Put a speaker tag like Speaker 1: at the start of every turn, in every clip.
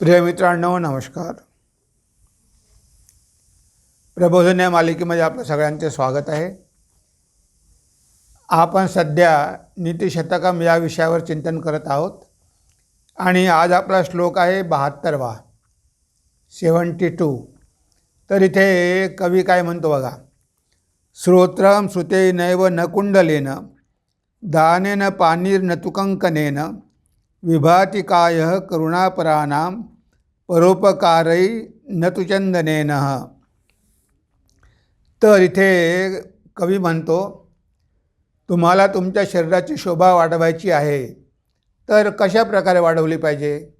Speaker 1: प्रिय मित्रांनो नमस्कार. प्रबोधन या मालिकेमध्ये आपलं सगळ्यांचे स्वागत आहे. आपण सध्या नीतिशतकम या विषयावर चिंतन करत आहोत. आणि आज आपला श्लोक आहे बहात्तरवा सेवन्टी टू. तर इथे कवी काय म्हणतो बघा श्रोत्रम श्रुते नैव न कुंडलेन दानेन पानीर्न तुकंकनेन विभाति काय करुणापराणां परोपकारै न तुचंदनेन तर इथे कवी म्हणतो तुम्हाला तुमच्या शरीराची शोभा वाढवायची आहे तर कशा प्रकारे वाढवली पाहिजे?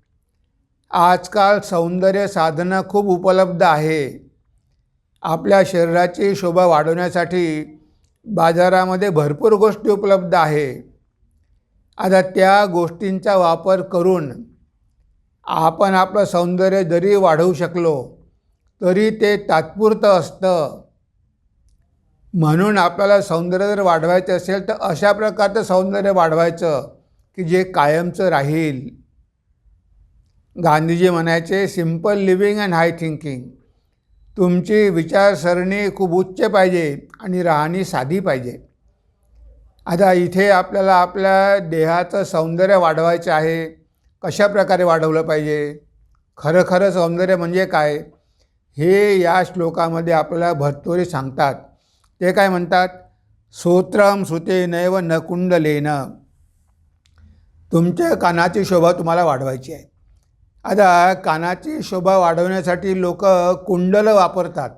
Speaker 1: आजकाल सौंदर्य साधनं खूप उपलब्ध आहे. आपल्या शरीराची शोभा वाढवण्यासाठी बाजारामध्ये भरपूर गोष्टी उपलब्ध आहे. आता त्या गोष्टींचा वापर करून आपण आपलं सौंदर्य जरी वाढवू शकलो तरी ते तात्पुरतं असतं. म्हणून आपल्याला सौंदर्य जर वाढवायचं असेल तर अशा प्रकारचं सौंदर्य वाढवायचं की जे कायमचं राहील. गांधीजी म्हणायचे simple living and high thinking तुमची विचारसरणी खूप उच्च पाहिजे आणि राहणी साधी पाहिजे. आता इथे आपल्याला आपल्या देहाचं सौंदर्य वाढवायचं आहे. कशा प्रकारे वाढवलं पाहिजे? खरं खरं सौंदर्य म्हणजे काय? हे या श्लोकामध्ये आपल्याला भरतोरी सांगतात. ते काय म्हणतात? सोत्रम सुते नैव न कुंडलेन तुमच्या कानाची शोभा तुम्हाला वाढवायची आहे. आता कानाची शोभा वाढवण्यासाठी लोक कुंडलं वापरतात.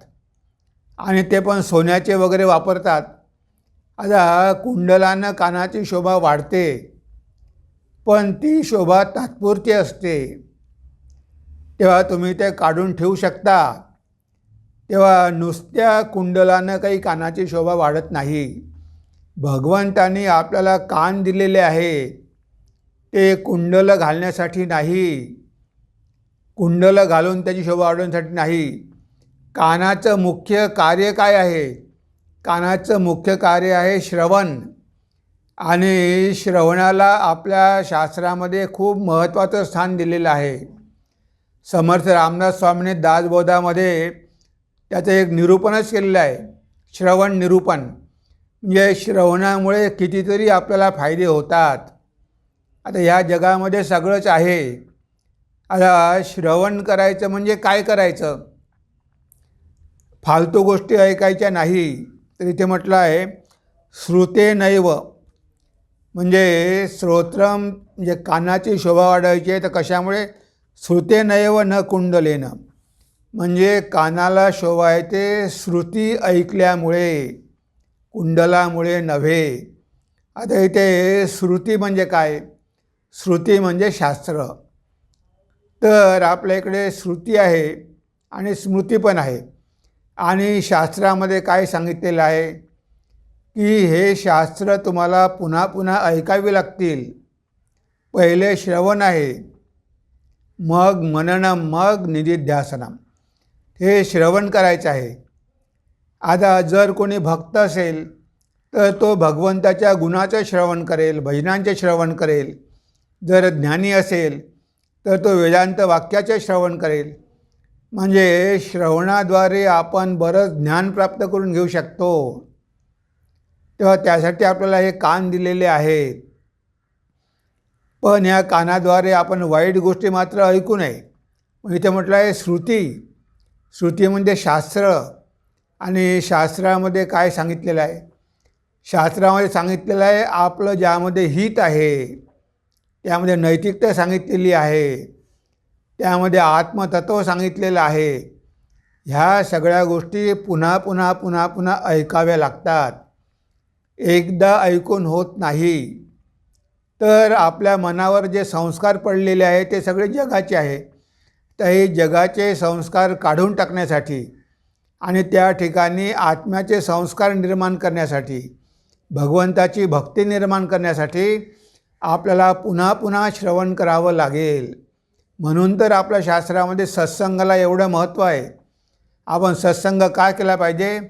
Speaker 1: आणि ते पण सोन्याचे वगैरे वापरतात. आता कुंडलानं कानाची शोभा वाढते पण ती शोभा तात्पुरती असते. तेव्हा तुम्ही ते काढून ठेवू शकता. तेव्हा नुसत्या कुंडलानं काही कानाची शोभा वाढत नाही. भगवंतानी आपल्याला कान दिलेले आहे. ते कुंडलं घालण्यासाठी नाही. कुंडलं घालून त्याची शोभा वाढवण्यासाठी नाही. कानाचं मुख्य कार्य काय आहे? कानाचं मुख्य कार्य आहे श्रवण. आणि श्रवणाला आपल्या शास्त्रामध्ये खूप महत्त्वाचं स्थान दिलेलं आहे. समर्थ रामदास स्वामीने दासबोधामध्ये त्याचं एक निरूपणच केलेलं आहे. श्रवण निरूपण. म्हणजे श्रवणामुळे कितीतरी आपल्याला फायदे होतात. आता ह्या जगामध्ये सगळंच आहे. आता श्रवण करायचं म्हणजे काय करायचं? फालतू गोष्टी ऐकायच्या नाही. तर इथे म्हटलं आहे श्रुते नैव. म्हणजे श्रोत्रम म्हणजे कानाची शोभा वाढवायची आहे तर कशामुळे? श्रुते नैव न कुंडलेनं. म्हणजे कानाला शोभा आहे ते श्रुती ऐकल्यामुळे कुंडलामुळे नव्हे. आता इथे श्रुती म्हणजे काय? श्रुती म्हणजे शास्त्र. तर आपल्या इकडे श्रुती आहे आणि स्मृती पण आहे. आणि शास्त्रामध्ये काय सांगितलेलं आहे? की हे शास्त्र तुम्हाला पुन्हा पुन्हा ऐकावी लागतील. पहिले श्रवण आहे. मग मननम मग निधिध्यासनम हे श्रवण करायचं आहे. आता जर कोणी भक्त असेल तर तो भगवंताच्या गुणाचं श्रवण करेल भजनांचे श्रवण करेल. जर ज्ञानी असेल तर तो वेदांत वाक्याचे श्रवण करेल. म्हणजे श्रवणाद्वारे आपण बरंच ज्ञान प्राप्त करून घेऊ शकतो. तेव्हा त्यासाठी आपल्याला हे कान दिलेले आहेत. पण ह्या कानाद्वारे आपण वाईट गोष्टी मात्र ऐकू नये. इथे म्हटलं आहे श्रुती. श्रुती म्हणजे शास्त्र. आणि शास्त्रामध्ये काय सांगितलेलं आहे? शास्त्रामध्ये सांगितलेलं आहे आपलं ज्यामध्ये हित आहे त्यामध्ये नैतिकता सांगितलेली आहे. त्यामध्ये आत्मतत्व सांगितलेलं आहे. ह्या सगळ्या गोष्टी पुन्हा पुन्हा पुन्हा पुन्हा ऐकाव्या लागतात. एकदा ऐकून होत नाही. तर आपल्या मनावर जे संस्कार पडलेले आहे ते सगळे जगाचे आहे. तर हे जगाचे संस्कार काढून टाकण्यासाठी आणि त्या ठिकाणी आत्म्याचे संस्कार निर्माण करण्यासाठी भगवंताची भक्ती निर्माण करण्यासाठी आपल्याला पुन्हा पुन्हा श्रवण करावं लागेल. म्हणून तर आपल्या शास्त्रामध्ये सत्संगाला एवढं महत्त्व आहे. आपण सत्संग का केला पाहिजे?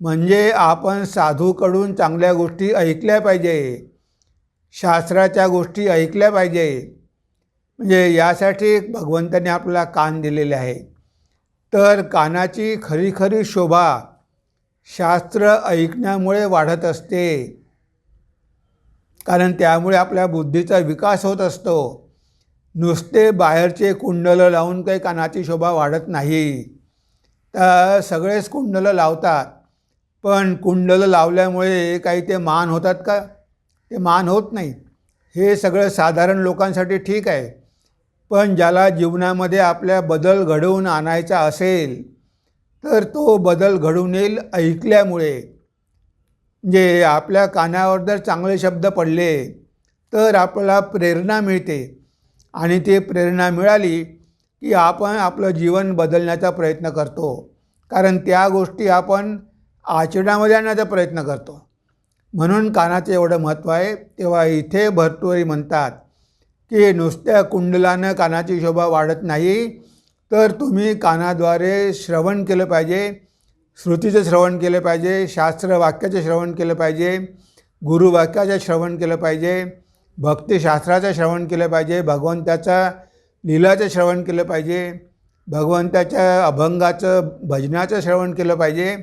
Speaker 1: म्हणजे आपण साधूकडून चांगल्या गोष्टी ऐकल्या पाहिजे. शास्त्राच्या गोष्टी ऐकल्या पाहिजे. म्हणजे यासाठी भगवंताने आपल्याला कान दिलेले आहे. तर कानाची खरी खरी शोभा शास्त्र ऐकण्यामुळे वाढत असते. कारण त्यामुळे आपल्या बुद्धीचा विकास होत असतो. नुसते बाहेरचे कुंडलं लावून काही कानाची शोभा वाढत नाही. तर सगळेच कुंडलं लावतात. पण कुंडलं लावल्यामुळे काही ते मान होतात का? ते मान होत नाही. हे सगळं साधारण लोकांसाठी ठीक आहे. पण ज्याला जीवनामध्ये आपल्या बदल घडवून आणायचा असेल तर तो बदल घडून येईल ऐकल्यामुळे. म्हणजे आपल्या कानावर जर चांगले शब्द पडले तर आपल्याला प्रेरणा मिळते. आणि ते प्रेरणा मिळाली की आपण आपलं जीवन बदलण्याचा प्रयत्न करतो. कारण त्या गोष्टी आपण आचरणामध्ये आणण्याचा प्रयत्न करतो. म्हणून कानाचं एवढं महत्त्व आहे. तेव्हा इथे भरतोरी म्हणतात की नुसत्या कुंडलानं कानाची शोभा वाढत नाही तर तुम्ही कानाद्वारे श्रवण केलं पाहिजे श्रुतीचं श्रवण केलं पाहिजे शास्त्र वाक्याचं श्रवण केलं पाहिजे गुरुवाक्याचं श्रवण केलं पाहिजे भक्तिशास्त्राचं श्रवण केलं पाहिजे भगवंताचा लीलाचं श्रवण केलं पाहिजे भगवंताच्या अभंगाचं भजनाचं श्रवण केलं पाहिजे.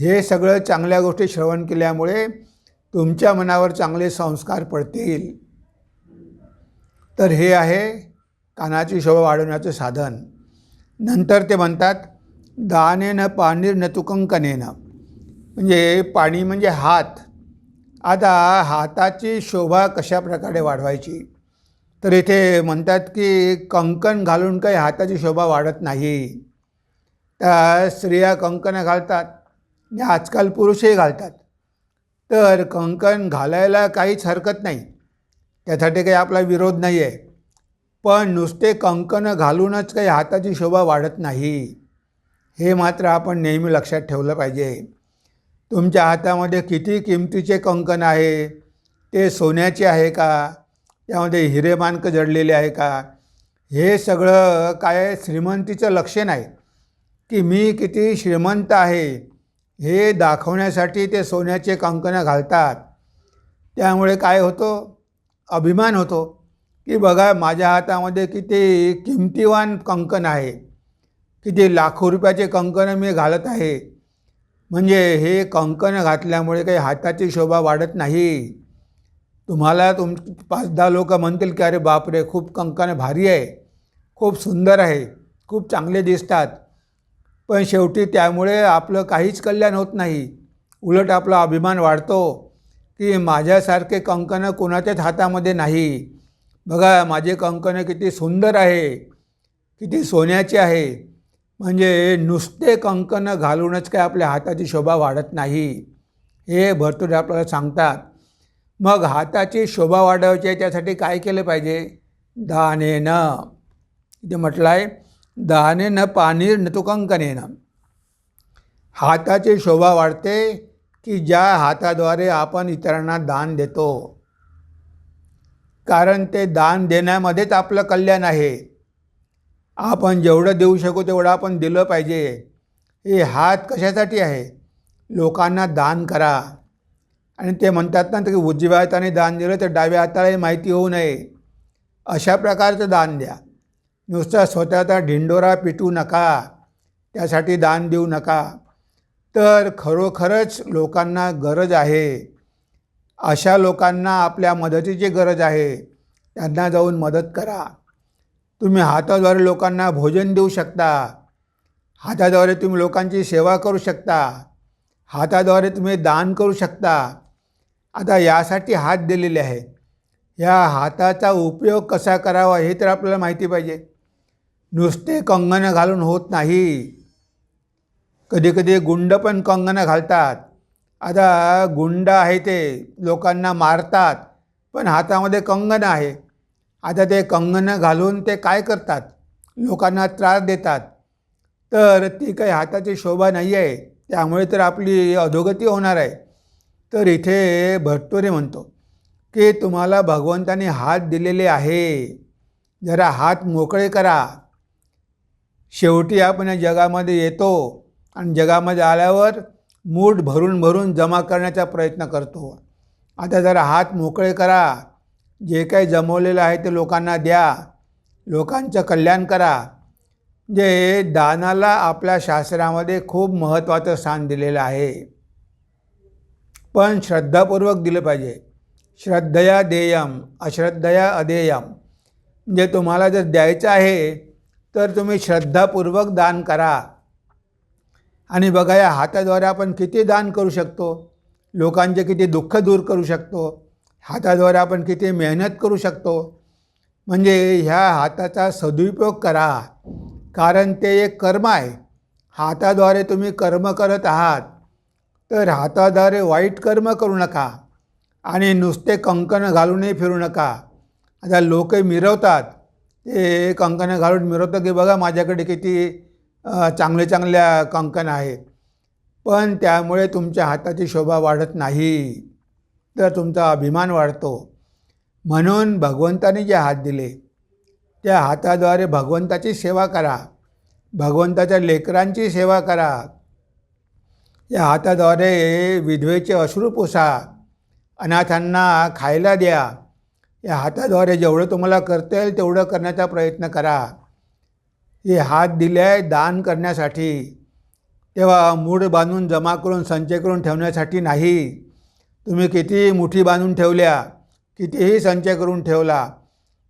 Speaker 1: हे सगळं चांगल्या गोष्टी श्रवण केल्यामुळे तुमच्या मनावर चांगले संस्कार पडतील. तर हे आहे कानाची शोभा वाढवण्याचं साधन. नंतर ते म्हणतात दानेनं पाणीर न तुकंकनेनं. म्हणजे पाणी म्हणजे हात. आता हाताची शोभा कशा प्रकारे वाढवायची? तर इथे म्हणतात की कंकण घालून काही हाताची शोभा वाढत नाही. त्या स्त्रिया कंकणं घालतात आणि आजकाल पुरुषही घालतात. तर कंकण घालायला काहीच हरकत नाही. त्यासाठी काही आपला विरोध नाही आहे पण नुसते कंकणं घालूनच काही हाताची शोभा वाढत नाही. हे मात्र आपण नेहमी लक्षात ठेवलं पाहिजे. तुमच्या हातामध्ये किती किमतीचे कंकण आहे? ते सोन्याचे आहे का? त्यामध्ये हिरेमानक जडलेले आहे का? हे सगळं काय श्रीमंतीचं लक्षण आहे की मी किती श्रीमंत आहे हे दाखवण्यासाठी ते सोन्याचे कंकणं घालतात. त्यामुळे काय होतो? अभिमान होतो. की बघा माझ्या हातामध्ये किती किमतीवान कंकण आहे. किती लाखो रुपयाचे कंकणं मी घालत आहे. म्हणजे हे कंकणं घातल्यामुळे काही हाताची शोभा वाढत नाही. तुम्हाला तुम पाच दहा लोक म्हणतील की अरे बापरे खूप कंकणं भारी आहे. खूप सुंदर आहे. खूप चांगले दिसतात. पण शेवटी त्यामुळे आपलं काहीच कल्याण होत नाही. उलट आपला अभिमान वाढतो की माझ्यासारखे कंकणं कोणाच्याच हातामध्ये नाही. बघा माझे कंकणं किती सुंदर आहे किती सोन्याचे आहे. म्हणजे नुसते कंकणं घालूनच काय आपल्या हाताची शोभा वाढत नाही. हे भरतोडे आपल्याला सांगतात. मग हाताची शोभा वाढवायची आहे त्यासाठी काय केलं पाहिजे? दानेनं. इथे म्हटलं आहे दानेनं पाणी न तो कंकनेनं. हाताची शोभा वाढते की ज्या हाताद्वारे आपण इतरांना दान देतो. कारण ते दान देण्यामध्येच आपलं कल्याण आहे. आपण जेवढं देऊ शकू तेवढं आपण दिलं पाहिजे. हे हात कशासाठी आहे? लोकांना दान करा. आणि ते म्हणतात ना की उजव्या हाताने दान दिलं तर डाव्या हातालाही माहिती होऊ नये. अशा प्रकारचं दान द्या. नुसतं स्वतःचा ढिंडोरा पिटू नका. त्यासाठी दान देऊ नका. तर खरोखरच लोकांना गरज आहे. अशा लोकांना आपल्या मदतीची गरज आहे. त्यांना जाऊन मदत करा. तुम्ही हाताद्वारे लोकांना भोजन देऊ शकता. हाताद्वारे तुम्ही लोकांची सेवा करू शकता. हाताद्वारे तुम्ही दान करू शकता. आता यासाठी हात दिलेले आहे या हाताचा उपयोग कसा करावा हे तर आपल्याला माहिती पाहिजे. नुसते कंगणं घालून होत नाही. कधीकधी गुंड पण कंगणं घालतात. आता गुंड आहे ते लोकांना मारतात. पण हातामध्ये कंगणं आहे. आता ते कंगनं घालून ते काय करतात? लोकांना त्रास देतात. तर ती काही हाताची शोभा नाही आहे. त्यामुळे तर आपली अधोगती होणार आहे. तर इथे भट्टोरे म्हणतो की तुम्हाला भगवंताने हात दिलेले आहे. जरा हात मोकळे करा. शेवटी आपण या जगामध्ये येतो आणि जगामध्ये आल्यावर मूठ भरून भरून जमा करण्याचा प्रयत्न करतो. आता जरा हात मोकळे करा. जे काही जमवलेलं आहे ते लोकांना द्या. लोकांचं कल्याण करा. म्हणजे जे दानाला आपल्या शास्त्रामध्ये खूप महत्त्वाचं स्थान दिलेलं आहे. पण श्रद्धापूर्वक दिलं पाहिजे. श्रद्धया देयम अश्रद्धया अधेयम. म्हणजे तुम्हाला जर द्यायचं आहे तर तुम्ही श्रद्धापूर्वक दान करा. आणि बघा या हाताद्वारे आपण किती दान करू शकतो? लोकांचे किती दुःख दूर करू शकतो? हाताद्वारे आपण किती मेहनत करू शकतो. म्हणजे ह्या हाताचा सदुपयोग करा. कारण ते एक कर्म आहे. हाताद्वारे तुम्ही कर्म करत आहात. तर हाताद्वारे वाईट कर्म करू नका. आणि नुसते कंकणं घालूनही फिरू नका. आता लोक मिरवतात. ते कंकणं घालून मिरवतं की बघा माझ्याकडे किती चांगले चांगल्या कंकण आहेत. पण त्यामुळे तुमच्या हाताची शोभा वाढत नाही. तर तुमचा अभिमान वाढतो. म्हणून भगवंताने जे हात दिले त्या हाताद्वारे भगवंताची सेवा करा. भगवंताच्या लेकरांची सेवा करा. या हाताद्वारे विधवेचे अश्रू पुसा. अनाथांना खायला द्या. या हाताद्वारे जेवढं तुम्हाला करता येईल तेवढं करण्याचा प्रयत्न करा. हे हात दिले आहे दान करण्यासाठी. तेव्हा मूड बांधून जमा करून संचय करून ठेवण्यासाठी नाही. तुम्ही कितीही मुठी बांधून ठेवल्या कितीही संचय करून ठेवला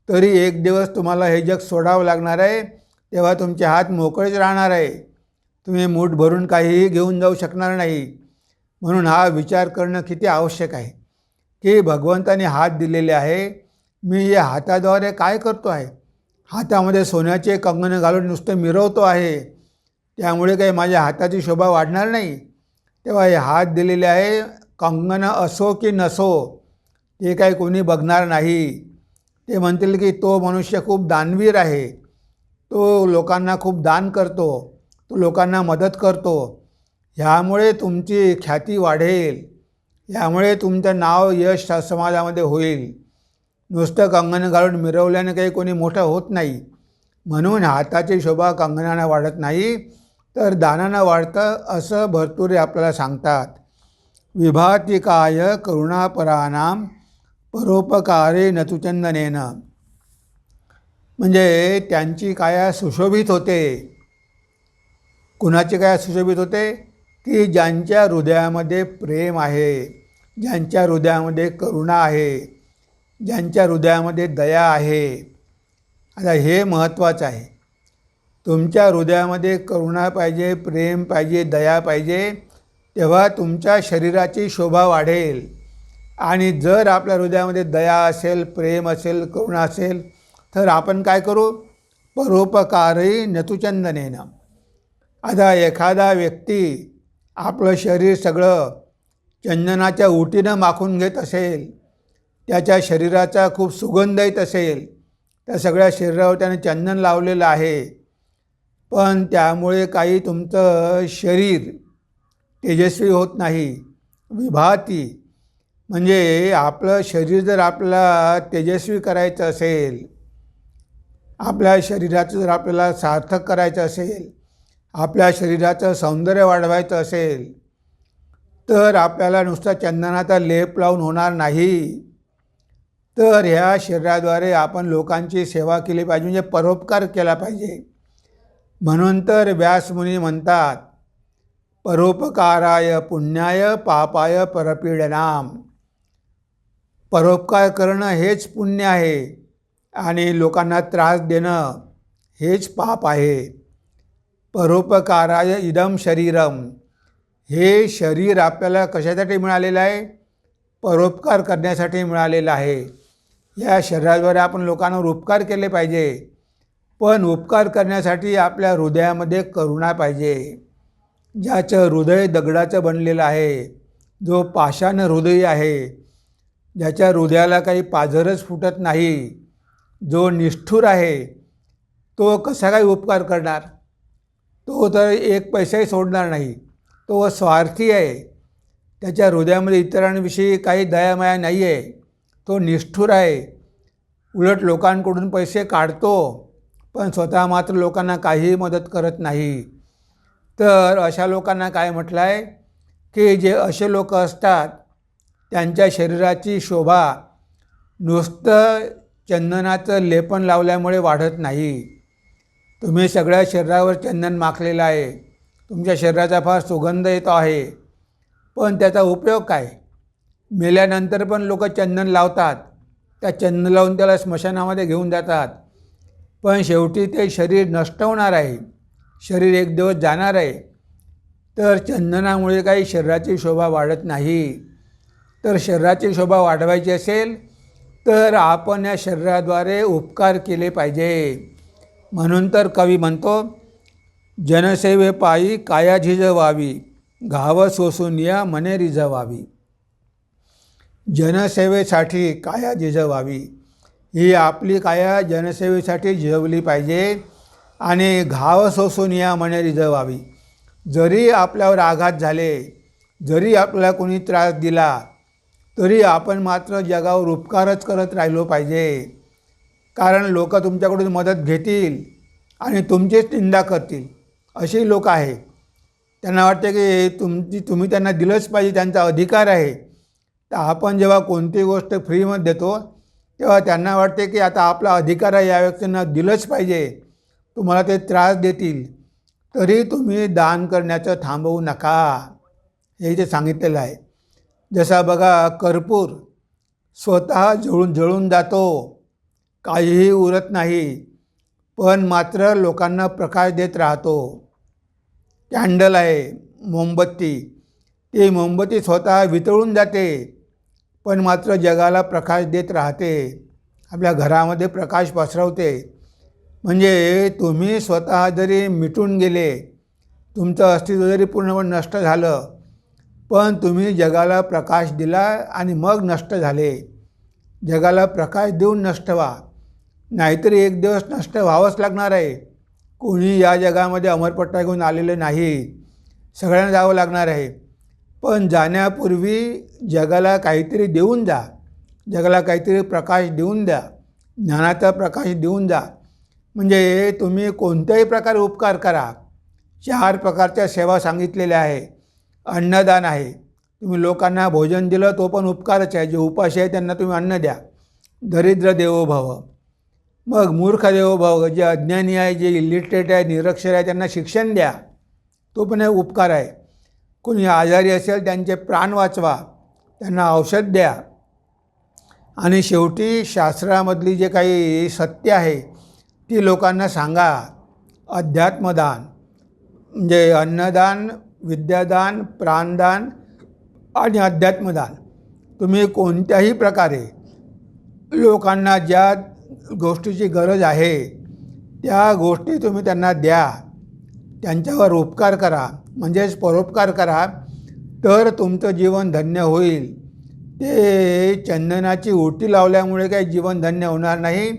Speaker 1: तरी एक दिवस तुम्हाला हे जग सोडावं लागणार आहे तेव्हा तुमचे हात मोकळेच राहणार आहे. तुम्ही मूठ भरून काहीही घेऊन जाऊ शकणार नाही. म्हणून हा विचार करणं किती आवश्यक आहे की भगवंताने हात दिलेले आहे मी या हाताद्वारे काय करतो आहे? हातामध्ये सोन्याचे कंगणं घालून नुसतं मिरवतो आहे. त्यामुळे काही माझ्या हाताची शोभा वाढणार नाही. तेव्हा हे हात दिलेले आहे कंगणं असो की नसो ते काही कोणी बघणार नाही. ते म्हणतील की तो मनुष्य खूप दानवीर आहे. तो लोकांना खूप दान करतो तो लोकांना मदत करतो. ह्यामुळे तुमची ख्याती वाढेल. यामुळे तुमचं नाव यश समाजामध्ये होईल. नुसतं कंगण घालून मिरवल्याने काही कोणी मोठं होत नाही. म्हणून हाताची शोभा कंगणानं वाढत नाही तर दानानं वाढतं असं भरतुरे आपल्याला सांगतात. विभातिकाय करुणापराणाम परोपकारे नतुचंदनेन. म्हणजे त्यांची काया सुशोभित होते? कुणाची काय सुशोभित होते? की ज्यांच्या हृदयामध्ये प्रेम आहे ज्यांच्या हृदयामध्ये करुणा आहे ज्यांच्या हृदयामध्ये दया आहे. आता हे महत्त्वाचं आहे. तुमच्या हृदयामध्ये करुणा पाहिजे प्रेम पाहिजे दया पाहिजे तेव्हा तुमच्या शरीराची शोभा वाढेल. आणि जर आपल्या हृदयामध्ये दया असेल प्रेम असेल करुणा असेल तर आपण काय करू? परोपकारही नतुचंदनेनं. आता एखादा व्यक्ती आपलं शरीर सगळं चंदनाच्या उटीनं माखून घेत असेल त्याच्या शरीराचा खूप सुगंध येत असेल त्या सगळ्या शरीरावर त्याने चंदन लावलेलं आहे. पण त्यामुळे काही तुमचं शरीर तेजस्वी होत नाही विभाती. म्हणजे आपलं शरीर जर आपल्याला तेजस्वी करायचं असेल आपल्या शरीराचं जर आपल्याला सार्थक करायचं असेल आपल्या शरीराचं सौंदर्य वाढवायचं असेल तर आपल्याला नुसता चंदनाचा लेप लावून होणार नाही. तर ह्या शरीराद्वारे आपण लोकांची सेवा केली पाहिजे म्हणजे परोपकार केला पाहिजे. म्हणून तर व्यासमुनी म्हणतात परोपकाराय पुण्याय पापाय परपीडनाम. परोपकार करणं हेच पुण्य आहे आणि लोकांना त्रास देणं हेच पाप आहे. परोपकाराय इदम शरीरम हे शरीर आपल्याला कशासाठी मिळालेलं आहे? परोपकार करण्यासाठी मिळालेलं आहे. या शरीराद्वारे आपण लोकांवर उपकार केले पाहिजे. पण उपकार करण्यासाठी आपल्या हृदयामध्ये करुणा पाहिजे. ज्याचं हृदय दगडाचं बनलेलं आहे जो पाषाण हृदय आहे ज्याच्या हृदयाला काही पाझरच फुटत नाही जो निष्ठुर आहे तो कसा काही उपकार करणार? तो तर एक पैसाही सोडणार नाही तो स्वार्थी आहे. त्याच्या हृदयामध्ये इतरांविषयी काही दयामाया नाही आहे तो निष्ठुर आहे. उलट लोकांकडून पैसे काढतो पण स्वतः मात्र लोकांना काहीही मदत करत नाही. तर अशा लोकांना काय म्हटलं आहे की जे असे लोक असतात त्यांच्या शरीराची शोभा नुसतं चंदनाचं लेपन लावल्यामुळे वाढत नाही. तुम्ही सगळ्या शरीरावर चंदन माखलेलं आहे. तुमच्या शरीराचा फार सुगंध येतो आहे. पण त्याचा उपयोग काय? मेल्यानंतर पण लोक चंदन लावतात. त्या चंदन लावून त्याला स्मशानामध्ये घेऊन जातात. पण शेवटी ते शरीर नष्ट होणार आहे. शरीर एक दिवस जाणार आहे तर चंदनामुळे काही शरीराची शोभा वाढत नाही. तर शरीराची शोभा वाढवायची असेल तर आपण या शरीराद्वारे उपकार केले पाहिजे. म्हणून तर कवी म्हणतो जनसेवे पायी काया झिजवावी घाव सोसून या मने रिझवावी जनसेवेसाठी काया झिजवावी ही आपली काया जनसेवेसाठी झिजवली पाहिजे. आणि घाव सोसून या मने रिझवावी जरी आपल्यावर आघात झाले जरी आपल्याला कोणी त्रास दिला तरी आपण मात्र जगावर उपकारच करत राहिलो पाहिजे. कारण लोक तुमच्याकडून मदत घेतील आणि तुमचीच निंदा करतील अशी लोक आहे त्यांना वाटते की तुमची तुम्ही त्यांना दिलंच पाहिजे त्यांचा अधिकार आहे. तर आपण जेव्हा कोणती गोष्ट फ्रीमध्ये देतो तेव्हा त्यांना वाटते की आता आपला अधिकार आहे या व्यक्तींना दिलंच पाहिजे. तुम्हाला ते त्रास देतील. तरी तुम्ही दान करण्याचं थांबवू नका. हे जे सांगितलेलं आहे. जसा बघा कर्पूर स्वतः जळून जळून जातो. काहीही उरत नाही. पण मात्र लोकांना प्रकाश देत राहतो. कॅन्डल आहे मोमबत्ती. ती मोमबत्ती स्वतः वितळून जाते. पण मात्र जगाला प्रकाश देत राहते. आपल्या घरामध्ये प्रकाश पसरवते. म्हणजे तुम्ही स्वतः जरी मिटून गेले तुमचं अस्तित्व जरी पूर्णपणे नष्ट झालं पण तुम्ही जगाला प्रकाश दिला आणि मग नष्ट झाले. जगाला प्रकाश देऊन नष्ट व्हा. नाहीतरी एक दिवस नष्ट व्हावंच लागणार आहे. कोणी या जगामध्ये अमरपट्टा घेऊन आलेलं नाही. सगळ्यांना जावं लागणार आहे. पण जाण्यापूर्वी जगाला काहीतरी देऊन जा. जगाला काहीतरी प्रकाश देऊन द्या. ज्ञानाचा प्रकाश देऊन जा. म्हणजे तुम्ही कोणत्याही प्रकारे उपकार करा. चार प्रकारच्या सेवा सांगितलेल्या आहे. अन्नदान आहे. तुम्ही लोकांना भोजन दिलं तो पण उपकारच आहे. जे उपाशी आहे त्यांना तुम्ही अन्न द्या. दरिद्र देवोभव. मग मूर्ख देवोभव जे अज्ञानी आहे जे इलिटरेट आहे निरक्षर आहे त्यांना शिक्षण द्या. तो पण एक उपकार आहे. कोणी आजारी असेल त्यांचे प्राण वाचवा. त्यांना औषध द्या. आणि शेवटी शास्त्रामधली जे काही सत्य आहे ती लोकांना सांगा अध्यात्मदान म्हणजे अन्नदान विद्यादान प्राणदान आणि अध्यात्मदान. तुम्ही कोणत्याही प्रकारे लोकांना ज्या गोष्टीची गरज आहे त्या गोष्टी तुम्ही त्यांना द्या. त्यांच्यावर उपकार करा. म्हणजेच परोपकार करा. तर तुमचं जीवन धन्य होईल. ते चंदनाची ओटी लावल्यामुळे काही जीवन धन्य होणार नाही.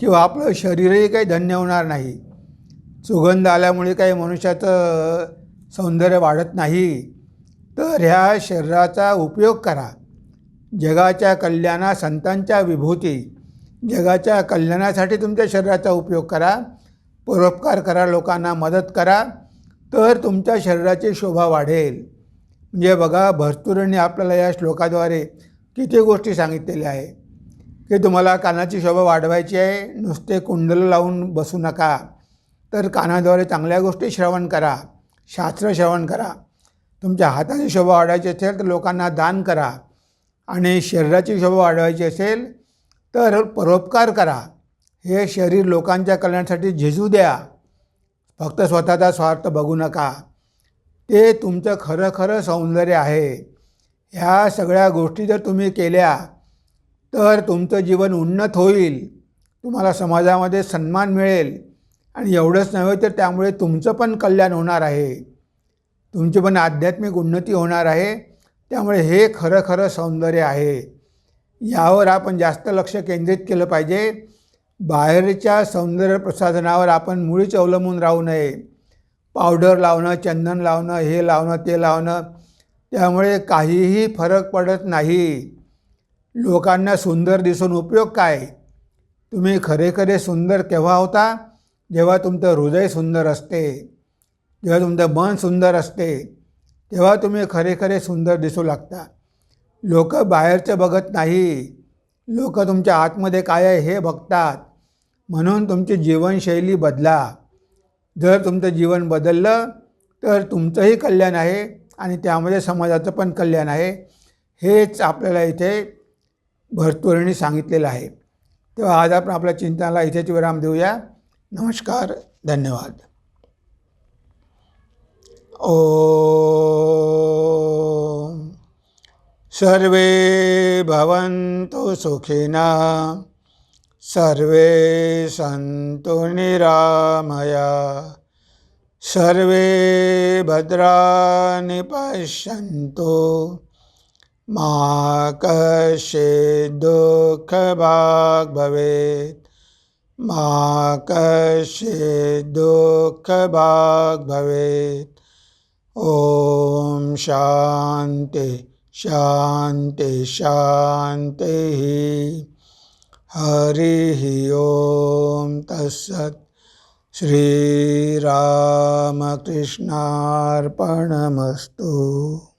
Speaker 1: किंवा आपलं शरीरही काही धन्य होणार नाही. सुगंध आल्यामुळे काही मनुष्याचं सौंदर्य वाढत नाही. तर ह्या शरीराचा उपयोग करा. जगाच्या कल्याणा संतांच्या विभूती. जगाच्या कल्याणासाठी तुमच्या शरीराचा उपयोग करा. परोपकार करा लोकांना मदत करा. तर तुमच्या शरीराची शोभा वाढेल. म्हणजे बघा भरतुरांनी आपल्याला या श्लोकाद्वारे किती गोष्टी सांगितलेल्या आहे की तुम्हाला कानाची शोभा वाढवायची आहे नुसते कुंडलं लावून बसू नका. तर कानाद्वारे चांगल्या गोष्टी श्रवण करा शास्त्र श्रवण करा. तुमच्या हाताची शोभा वाढवायची असेल तर लोकांना दान करा. आणि शरीराची शोभा वाढवायची असेल तर परोपकार करा. हे शरीर लोकांच्या कल्याणासाठी झिजू द्या. फक्त स्वतःचा स्वार्थ बघू नका. ते तुमचं खरं खरं सौंदर्य आहे. ह्या सगळ्या गोष्टी जर तुम्ही केल्या तर तुमचं जीवन उन्नत होईल. तुम्हाला समाजामध्ये सन्मान मिळेल. आणि एवढंच नव्हे तर त्यामुळे तुमचं पण कल्याण होणार आहे. तुमची पण आध्यात्मिक उन्नती होणार आहे. त्यामुळे हे खरं खरं सौंदर्य आहे. यावर आपण जास्त लक्ष केंद्रित केलं पाहिजे. बाहेरच्या सौंदर्य प्रसाधनावर आपण मुळीच अवलंबून राहू नये. पावडर लावणं चंदन लावणं हे लावणं ते लावणं त्यामुळे काहीही फरक पडत नाही. लोकांना सुंदर दिसून उपयोग काय? तुम्ही खरे खरे सुंदर केव्हा होता? जेव्हा तुमचं हृदय सुंदर असते. जेव्हा तुमचं मन सुंदर असते. तेव्हा तुम्ही खरे खरे सुंदर दिसू लागता. लोक बाहेरचं बघत नाही. लोक तुमच्या आतमध्ये काय आहे हे बघतात. म्हणून तुमची जीवनशैली बदला. जर तुमचं जीवन बदललं तर तुमचंही कल्याण आहे आणि त्यामध्ये समाजाचं पण कल्याण आहे. हेच आपल्याला इथे भरतोरणी सांगितलेलं आहे. तेव्हा आज आपण आपल्या चिंतनाला इथेच विराम देऊया. नमस्कार धन्यवाद. ओ सर्वे भवन्तु सुखिना. सर्वे सन्तु निरामया. सर्वे भद्राणि पश्यन्तु. मा कशे दुःख भाग भवेत्. मा कशे दु दुःखभाग् भवेत् ॐ शांते शांते ही. हरिः ओम तत्सत्. श्रीरामकृष्णार्पणमस्तु.